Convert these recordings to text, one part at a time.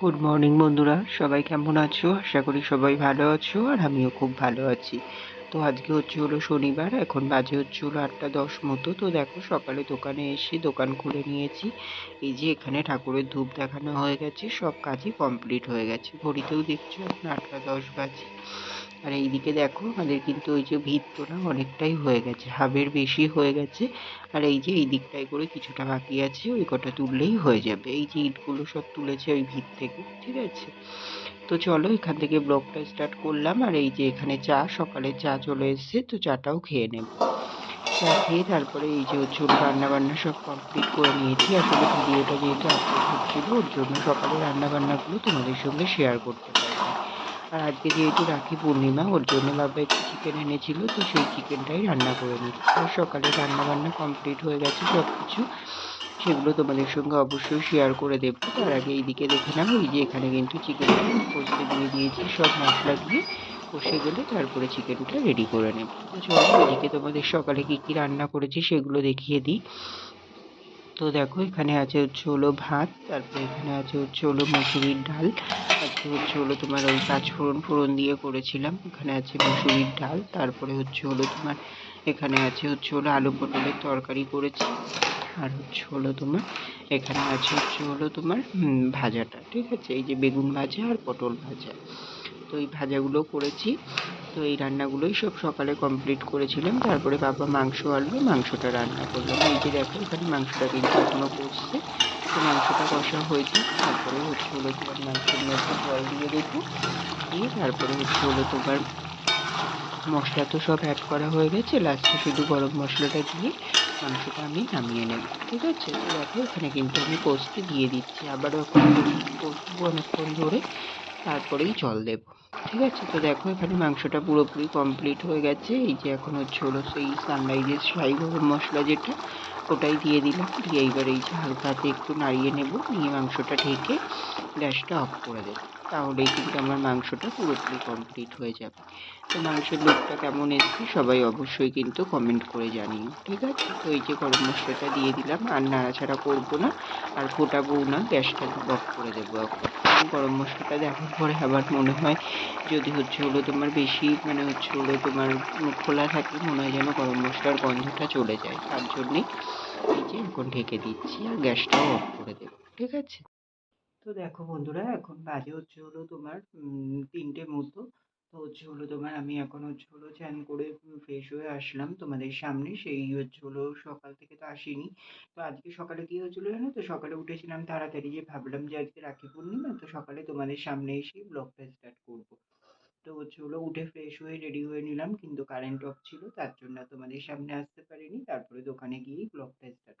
Good morning বন্ধুরা। সবাই কেমন আছো? আশা করি সবাই ভালো আছো আর আমিও খুব ভালো আছি। তো আজকে হচ্ছে হলো শনিবার, এখন বাজে হচ্ছে হলো আটটা দশ মতো। তো দেখো, সকালে দোকানে এসে দোকান খুলে নিয়েছি। এই যে এখানে ঠাকুরের ধূপ দেখানো হয়ে গেছে, সব কাজই কমপ্লিট হয়ে গেছে। ঘড়িতেও দেখছ এখন আটটা দশ বাজে। আর এইদিকে দেখো আমাদের কিন্তু ওই যে ভিত তোলা অনেকটাই হয়ে গেছে হাফের বেশি হয়ে গেছে। আর এই যে এই দিকটায় করে কিছুটা বাকি আছে, ওই কটা তুললেই হয়ে যাবে। এই যে ইটগুলো সব তুলেছে ওই ভিত থেকে, ঠিক আছে? তো চলো এখান থেকে ব্লগটা স্টার্ট করলাম। আর এই যে এখানে চা সকালে চা চলে এসছে, তো চাটাও খেয়ে নেব। চা খেয়ে তারপরে এই যে হচ্ছে রান্না বান্না সব কমপ্লিট করে নিয়েছি। আসলে ভিডিওটা যেহেতু আপলোড হচ্ছিল, ওর জন্য সকালে রান্না বান্নাগুলো তোমাদের সঙ্গে শেয়ার করতে পারি আর আজকে যেহেতু রাখি পূর্ণিমা, ওর জন্য বাবা একটু চিকেন এনেছিল, তো সেই চিকেনটাই রান্না করে নিচ্ছি। সকালে রান্না বান্না কমপ্লিট হয়ে গেছে সব কিছু সেগুলো তোমাদের সঙ্গে অবশ্যই শেয়ার করে দেবো। তার আগে এইদিকে দেখে নাও, এই যে এখানে কিন্তু চিকেনটা কষতে দিয়ে দিয়েছি, সব মশলা দিয়ে কষে গেলে তারপরে চিকেনটা রেডি করে নেব। তো চলো, এদিকে তোমাদের সকালে কী কী রান্না করেছি সেগুলো দেখিয়ে দিই। তো দেখো, এখানে আছে হচ্ছে হলো ভাত, তারপরে এখানে আছে হচ্ছে হলো মুসুরির ডাল আজকে হচ্ছে হলো তোমার ওই পাঁচ ফোড়ন ফোড়ন দিয়ে করেছিলাম, এখানে আছে মুসুরির ডাল, তারপরে হচ্ছে হলো তোমার এখানে আছে হচ্ছে হলো আলু পটলের তরকারি করেছি, আর হচ্ছে হলো তোমার এখানে আছে হচ্ছে হলো তোমার ভাজাটা, ঠিক আছে? এই যে বেগুন ভাজা আর পটল ভাজা। তো এই ভাজাগুলো করেছি। তো এই রান্নাগুলোই সব সকালে কমপ্লিট করেছিলাম। তারপরে বাবা মাংস আনলো, মাংসটা রান্না করলাম এই যে দেখো, এখানে মাংসটা কিন্তু এখনও কষছে। তো মাংসটা কষা হয়েছে। তারপরে হচ্ছে হলো তোমার মাংসের মধ্যে জল দিয়ে দেবো। দিয়ে তারপরে হচ্ছে হলো তোমার মশলা তো সব অ্যাড করা হয়ে গেছে। লাস্টে শুধু গরম মশলাটা দিয়ে মাংসটা আমি নামিয়ে নেব। ঠিক আছে? দেখো, এখানে কিন্তু আমি কষতে দিয়ে দিচ্ছি। আবারও এখন পোস্ত অনেকক্ষণ ধরে। তারপরেই জল দেব। ঠিক আছে, তো দেখো এখানে মাংসটা পুরোপুরি কমপ্লিট হয়ে গেছে। এই যে এখন হচ্ছে হলো সেই সানরাইজের সাই গরম মশলা যেটা, ওটাই দিয়ে দিলাম। দিয়ে এইবার এই যে হালকাতে একটু নাড়িয়ে নেব, নিয়ে মাংসটা ঢেকে গ্যাসটা অফ করে দেবো। তাহলেই কিন্তু আমার মাংসটা পুরোপুরি কমপ্লিট হয়ে যাবে। তো মাংসের লুকটা কেমন এসছে সবাই অবশ্যই কিন্তু কমেন্ট করে জানিও, ঠিক আছে? তো এই যে গরম মশলাটা দিয়ে দিলাম, আর নাড়াচাড়া করব না, আর ফোটাবও না, গ্যাসটা অফ করে দেবো এখন। গরম মশলাটা দেখার পরে আবার মনে হয় যদি হচ্ছে হলো তোমার বেশি মানে হচ্ছে হলো তোমার খোলা থাকে, মনে হয় যেন গরম মশলার গন্ধটা চলে যায়। তার জন্যেই এই যে এখন ঢেকে দিচ্ছি, আর গ্যাসটাও অফ করে দেবো, ঠিক আছে? তো দেখো বন্ধুরা, এখন বাজে হচ্ছে হলো তোমার তিনটে মতো। তো হচ্ছে হলো তোমার আমি এখন হচ্ছে হলো চ্যান করে ফ্রেশ হয়ে আসলাম তোমাদের সামনে। সেই হচ্ছে হলো সকাল থেকে তো আসিনি। তো আজকে সকালে কী হয়েছিল জানো তো? সকালে উঠেছিলাম তাড়াতাড়ি যে ভাবলাম যে আজকে রাখি পূর্ণিমা, তো সকালে তোমাদের সামনে এসেই ব্লগটা স্টার্ট করব। তো হচ্ছে হলো উঠে ফ্রেশ হয়ে রেডি হয়ে নিলাম, কিন্তু কারেন্ট অফ ছিল, তার জন্য তোমাদের সামনে আসতে পারিনি। তারপরে দোকানে গিয়েই ব্লগটা স্টার্ট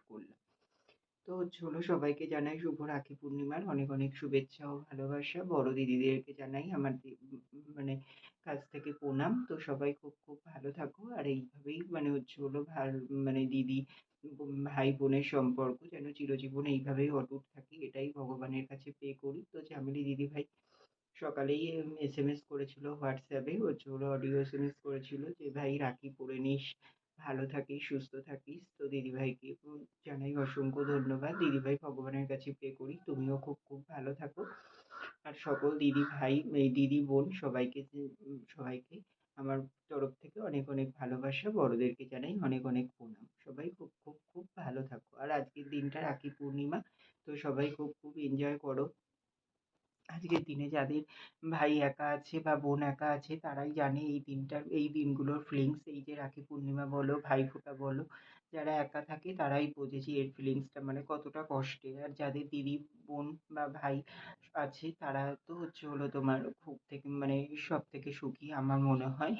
তো হলো সবাইকে জানাই শুভ রাখি পূর্ণিমার। অনেক অনেক শুভেচ্ছা ও ভালোবাসা। বড় দিদিদেরকে জানাই আমার মানে কাছ থেকে প্রণাম। তো সবাই খুব খুব ভালো থাকো। আর এইভাবেই মানে হচ্ছে হলো ভালো মানে দিদি ভাই বোনের সম্পর্ক যেন চিরজীবন এইভাবেই অটুট থাকি। এটাই ভগবানের কাছে পে করি। তো ঝামেলি দিদি ভাই সকালেই এস এম এস করেছিল হোয়াটসঅ্যাপে। হচ্ছে হলো অডিও এস এম এস করেছিল যে, ভাই রাখি পরে নিস। ভালো থাকিস, সুস্থ থাকিস। তো দিদিভাইকে জানাই অসংখ্য ধন্যবাদ। দিদিভাই ভগবানের কাছে প্রে করি। তুমিও খুব খুব ভালো থাকো। আর সকল দিদি ভাই এই দিদি বোন সবাইকে সবাইকে আমার তরফ থেকে অনেক অনেক ভালোবাসা। বড়দেরকে জানাই অনেক অনেক প্রণাম। সবাই খুব খুব খুব ভালো থাকো। আর আজকের দিনটা রাখি পূর্ণিমা। তো সবাই খুব খুব এনজয় করো। আজকের দিনে যাদের ভাই একা আছে বা বোন একা আছে, তারাই জানে এই দিনটার এই দিনগুলোর ফিলিংস এই যে রাখি পূর্ণিমা বলো ভাইফোঁটা বলো, যারা একা থাকে তারাই বোঝে এর ফিলিংসটা মানে কতটা কষ্টের। আর যাদের দিদি, বোন বা ভাই আছে তারা তো হচ্ছে হলো তোমার খুব থেকে মানে সব থেকে সুখী আমার মনে হয়।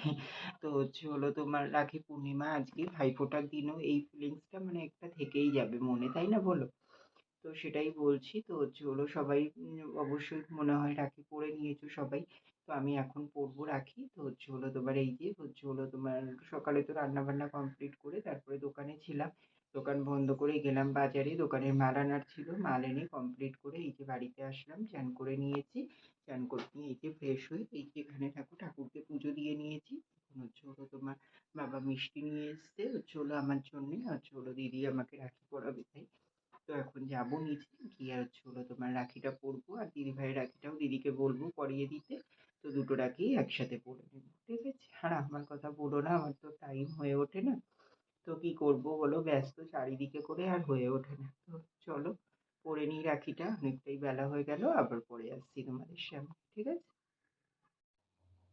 তো হচ্ছে হলো তোমার রাখি পূর্ণিমা আজকে ভাইফোঁটার দিনও এই ফিলিংসটা মানে একটা থেকেই যাবে মনে, তাই না বলো? তো সেটাই বলছি। তো হলো সবাই অবশ্যই মনে হয় রাখি পরে নিয়েছো সবাই। তো আমি এখন পরবো রাখি। তো হচ্ছে হলো তোমার এই যে, হচ্ছে হলো তোমার সকালে তো রান্না বান্না কমপ্লিট করে তারপরে দোকানে ছিলাম। দোকান বন্ধ করে গেলাম বাজারে। দোকানের মাল আনার ছিল, মাল এনে কমপ্লিট করে এই যে বাড়িতে আসলাম, চান করে নিয়েছি। চান করে নিয়ে এই যে ফ্রেশ হয়ে এই যে এখানে ঠাকুর, ঠাকুরকে পুজো দিয়ে নিয়েছি। হচ্ছে হলো তোমার বাবা মিষ্টি নিয়ে এসছে। হচ্ছে হলো আমার জন্যে, হচ্ছে হলো দিদি আমাকে রাখি পরাবে তাই। তো এখন যাব নিচে। গিয়ে হচ্ছে হলো তোমার রাখিটা পরবো আর দিদিভাইয়ের রাখিটাও দিদিকে বলব পরিয়ে দিতে। তো দুটো রাখি একসাথে পরে নেব, ঠিক আছে? আর আমার কথা বলো না, আমার তো টাইম হয়ে ওঠে না। তো কী করব বলো? ব্যস্ত চারিদিকে করে আর হয়ে ওঠে না। তো চলো, পরে নিই রাখিটা, অনেকটাই বেলা হয়ে গেল, আবার পরে আসছি তোমাদের সামনে, ঠিক আছে?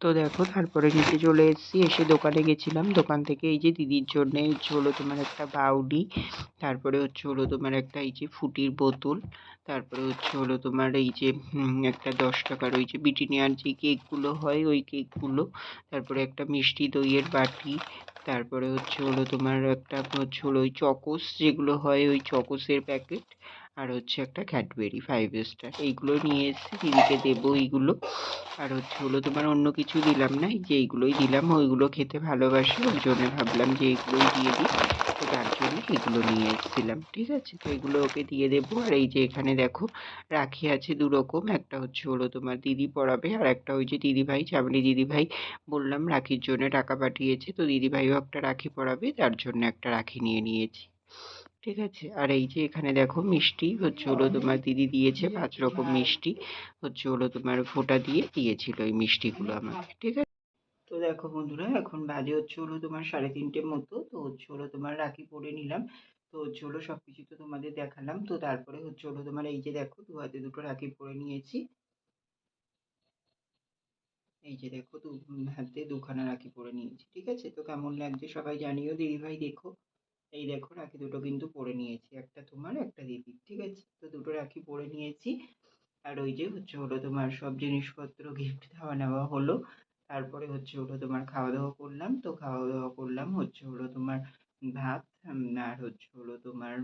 তো দেখো, তারপরে নিচে চলে এসেছি, এসে দোকানে গেছিলাম। দোকান থেকে এই যে দিদির জন্যে হলো তোমার একটা বাউডি, তারপরে হচ্ছে হলো তোমার একটা এই যে ফুটির বোতল, তারপরে হচ্ছে হলো তোমার এই যে একটা দশ টাকার ওই যে ব্রিটানিয়ার যে কেকগুলো হয় ওই কেকগুলো, তারপরে একটা মিষ্টি দইয়ের বাটি, তারপরে হচ্ছে হলো তোমার একটা হচ্ছে হলো ওই চকোস যেগুলো হয় ওই চকোসের প্যাকেট আর হচ্ছে একটা ক্যাডবেরি ফাইভ স্টার এইগুলো নিয়ে এসেছি দিদিকে দেবো এইগুলো। আর হচ্ছে হলো তোমার অন্য কিছু দিলাম না যে এইগুলোই দিলাম, ওইগুলো খেতে ভালোবাসে, ওই জন্য ভাবলাম যে এইগুলোই দিয়ে দিই। তো তার জন্য এগুলো নিয়ে এসেছিলাম, ঠিক আছে? তো এগুলো ওকে দিয়ে দেবো। আর এই যে এখানে দেখো, রাখি আছে দু রকম, একটা হচ্ছে হলো তোমার দিদি পড়াবে, আর একটা ওই যে দিদিভাই, চামড়ি দিদিভাই, বললাম রাখির জন্য টাকা পাঠিয়েছে, তো দিদিভাইও একটা রাখি পড়াবে, তার জন্য একটা রাখি নিয়ে নিয়েছি। ঠিক আছে? আর এই যে এখানে দেখো মিষ্টি হচ্ছে হলো তোমার দিদি দিয়েছে পাঁচ রকম মিষ্টি হচ্ছে হলো তোমার ফোঁটা দিয়ে দিয়েছিল এই মিষ্টিগুলো আমাকে ঠিক আছে? তো দেখো বন্ধুরা এখন বাজে হচ্ছে হলো তোমার সাড়ে তিনটের মতো তো হচ্ছে হলো তোমার রাখি পরে নিলাম। তো হচ্ছে হলো সব কিছু তো তোমাদের দেখালাম তো তারপরে হচ্ছে হলো তোমার এই যে দেখো দু হাতে দুটো রাখি পরে নিয়েছি। এই যে দেখো দু হাতে দুখানা রাখি পরে নিয়েছি ঠিক আছে? তো কেমন লাগছে সবাই জানিও দিদিভাই দেখো। এই দেখো রাখি দুটো কিন্তু পরে নিয়েছি, একটা তোমার, একটা দিদির ঠিক আছে? তো দুটো রাখি পরে নিয়েছি। আর ওই যে হচ্ছে হলো তোমার সব জিনিসপত্র গিফট খাওয়া নেওয়া হলো। তারপরে হচ্ছে হলো তোমার খাওয়া দাওয়া করলাম। তো খাওয়া দাওয়া করলাম হচ্ছে হলো তোমার ভাত আর হচ্ছে হলো তোমার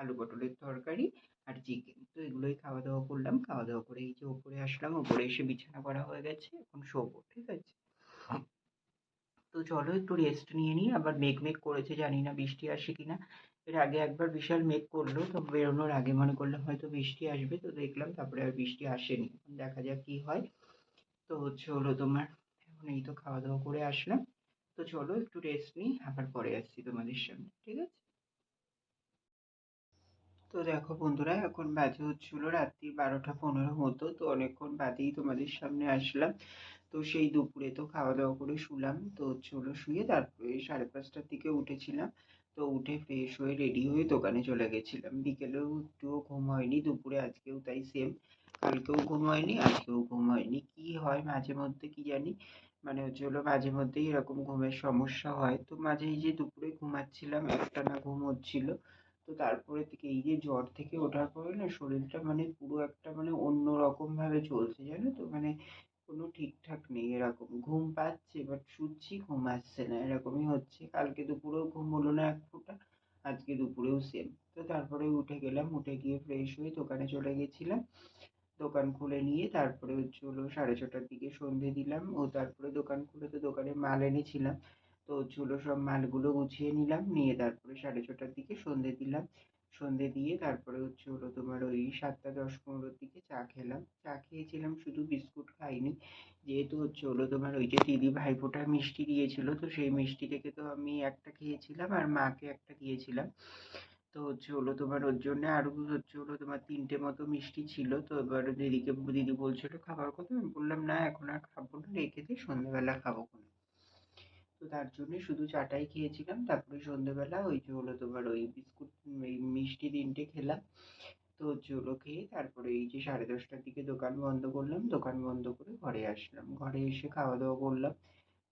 আলু পটলের তরকারি আর চিকেন তো এগুলোই খাওয়া দাওয়া করলাম। খাওয়া দাওয়া করে এই যে ওপরে আসলাম। ওপরে এসে বিছানা করা হয়ে গেছে। এখন শোবো, ঠিক আছে? তো চলো একটু রেস্ট নিয়ে নিই। আবার মেঘ মেঘ করেছে, জানি না বৃষ্টি আসে কি না এর আগে একবার বিশাল মেঘ করল, তো বেরোনোর আগে মনে করলাম হয়তো বৃষ্টি আসবে, তো দেখলাম তারপরে আর বৃষ্টি আসেনি। দেখা যাক কী হয়। তো হচ্ছে হলো তোমার, এখন এই তো খাওয়া দাওয়া করে আসলাম। তো চলো একটু রেস্ট নিই, আবার পরে আসছি তোমাদের সামনে, ঠিক আছে? তো দেখো বন্ধুরা, এখন বাজে হচ্ছিল রাত্রি বারোটা পনেরো মতো, তো অনেকক্ষণ বাদেই তোমাদের সামনে আসলাম। তো সেই দুপুরে তো খাওয়া দাওয়া করে শুলাম। তো হলো শুয়ে তারপরে সাড়ে পাঁচটার দিকে উঠেছিলাম। তো উঠে ফ্রেশ হয়ে রেডি হয়ে দোকানে চলে গেছিলাম। বিকেলেও একটুও ঘুম হয়নি, দুপুরে আজকেও তাই সেম কালকেও ঘুম হয়নি, আজকেও ঘুম হয়নি। কী হয় মাঝে মধ্যে কি জানি? মানে হচ্ছে হলো মাঝে মধ্যেই এরকম ঘুমের সমস্যা হয়। তো মাঝে এই যে দুপুরে ঘুমাচ্ছিলাম, একটা না ঘুম হচ্ছিল। তো তারপরে থেকে এই যে জ্বর থেকে ওঠার পরে না শরীরটা মানে পুরো একটা মানে অন্য রকমভাবে চলছে, জানো তো? মানে কোনো ঠিকঠাক নেই, এরকম। ঘুম পাচ্ছে বাট শুচ্ছি, ঘুম আসছে না, এরকমই হচ্ছে। কালকে দুপুরেও ঘুম হলো না এক ফোঁটা, আজকে দুপুরেও সেম তো তারপরে উঠে গেলাম, উঠে গিয়ে ফ্রেশ হয়ে দোকানে চলে গেছিলাম। দোকান খুলে নিয়ে তারপরে হচ্ছে হলো সাড়ে ছটার দিকে সন্ধে দিলাম। ও তারপরে দোকান খুলে তো দোকানে মাল এনেছিলাম। তো হচ্ছে হলো সব মালগুলো গুছিয়ে নিলাম, নিয়ে তারপরে সাড়ে ছটার দিকে সন্ধে দিলাম। সন্ধে দিয়ে তারপরে হচ্ছে হলো তোমার ওই সাতটা দশ পনেরোর দিকে চা খেলাম। চা খেয়েছিলাম, শুধু বিস্কুট খাইনি। যেহেতু হচ্ছে হলো তোমার ওই যে দিদি ভাইফোঁটা মিষ্টি দিয়েছিল, তো সেই মিষ্টি থেকে তো আমি একটা খেয়েছিলাম আর মাকে একটা দিয়েছিলাম। তো হচ্ছে হলো তোমার ওর জন্য আরও হচ্ছে হলো তোমার তিনটে মতো মিষ্টি ছিল। তো এবার দিদিকে, দিদি বলছিল, খাবার কথা? আমি বললাম, না, এখন আর খাব না, রেখে দিই সন্ধ্যেবেলা খাব তো তার জন্যে শুধু চাটাই খেয়েছিলাম। তারপরে সন্ধ্যেবেলা ওই যে হলো তোমার ওই বিস্কুট এই মিষ্টি তিনটে খেলাম। তো হচ্ছে খেয়ে তারপরে এই যে সাড়ে দশটার দিকে দোকান বন্ধ করলাম। দোকান বন্ধ করে ঘরে আসলাম। ঘরে এসে খাওয়া দাওয়া করলাম।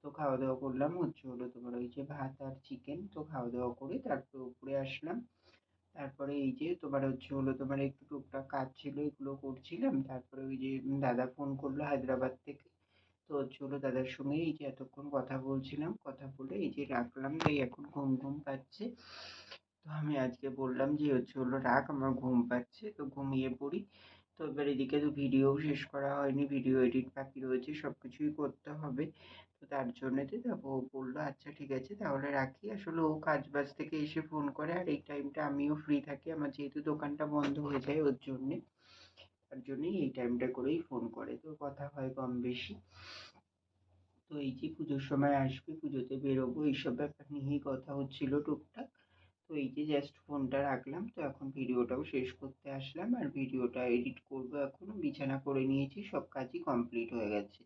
তো খাওয়া দাওয়া করলাম হচ্ছে হলো তোমার ওই যে ভাত আর চিকেন তো খাওয়া দাওয়া করে তারপরে উপরে আসলাম। তারপরে এই যে তোমার হচ্ছে হলো তোমার একটু টুকটাক কাজ ছিল, এগুলো করছিলাম। তারপরে ওই যে দাদা ফোন করল হায়দ্রাবাদ থেকে। তো হলো দাদার সঙ্গে এই যে এতক্ষণ কথা বলছিলাম, কথা বলে এই যে রাখলাম, তাই এখন ঘুম ঘুম পাচ্ছে। তো আমি আজকে বললাম যে হচ্ছে হলো রাখ, আমার ঘুম পাচ্ছে, তো ঘুমিয়ে পড়ি। তো এবার এদিকে তো ভিডিও শেষ করা হয়নি, ভিডিও এডিট বাকি রয়েছে সব কিছুই করতে হবে। তো তার জন্যতে তারপর ও বলল আচ্ছা ঠিক আছে, তাহলে রাখি। আসলে ও কাজ বাজ থেকে এসে ফোন করে, আর এই টাইমটা আমিও ফ্রি থাকি। আমার যেহেতু দোকানটা বন্ধ হয়ে যায় ওর জন্যে। তার জন্যই এই টাইমটা করেই ফোন করে। তো কথা হয় কম বেশি। তো এই যে পুজোর সময় আসবে, পুজোতে বেরোবো, এইসব ব্যাপার নিয়েই কথা হচ্ছিল টুকটাক। তো এই যে জাস্ট ফোনটা রাখলাম, তো এখন ভিডিওটাও শেষ করতে আসলাম। আর ভিডিওটা এডিট করব এখন, বিছানা করে নিয়েছি, সব কাজই কমপ্লিট হয়ে গেছে।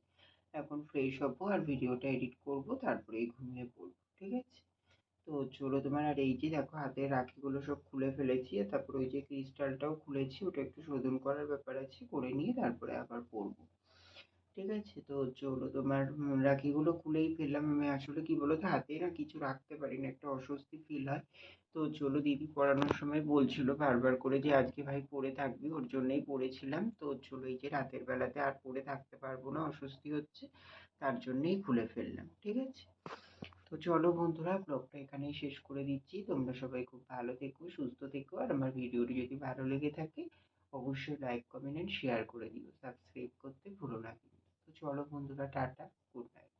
এখন ফ্রেশ হব আর ভিডিওটা এডিট করব, তারপরেই ঘুমিয়ে পড়ব, ঠিক আছে? তো চলো তোমার আর এই যে দেখো হাতের রাখিগুলো সব খুলে ফেলেছি তারপর ওই যে ক্রিস্টালটাও খুলেছি, ওটা একটু শোধন করার ব্যাপার আছে, করে নিয়ে তারপরে আবার পরবো। ঠিক আছে? তো চলো তোমার রাখিগুলো খুলেই ফেললাম। আমি আসলে কি বলো তো হাতে না কিছু রাখতে পারি না একটা অস্বস্তি ফিল হয়। তো চলো দিদি পড়ানোর সময় বলছিল বারবার করে যে আজকে ভাই পড়ে থাকবি, ওর জন্যই পড়েছিলাম। তো চলো এই যে রাতের বেলাতে আর পড়ে থাকতে পারব না, অস্বস্তি হচ্ছে, তার জন্যেই খুলে ফেললাম। ঠিক আছে? তো চলো বন্ধুরা ব্লগটা এখানেই শেষ করে দিচ্ছি। তোমরা সবাই খুব ভালো থেকো, সুস্থ থেকো, আর আমার ভিডিওটি যদি ভালো লেগে থাকে, অবশ্যই লাইক কমেন্ট শেয়ার করে দিও। সাবস্ক্রাইব করতে ভুলো না তো চলো বন্ধুরা, টাটা গুড নাইট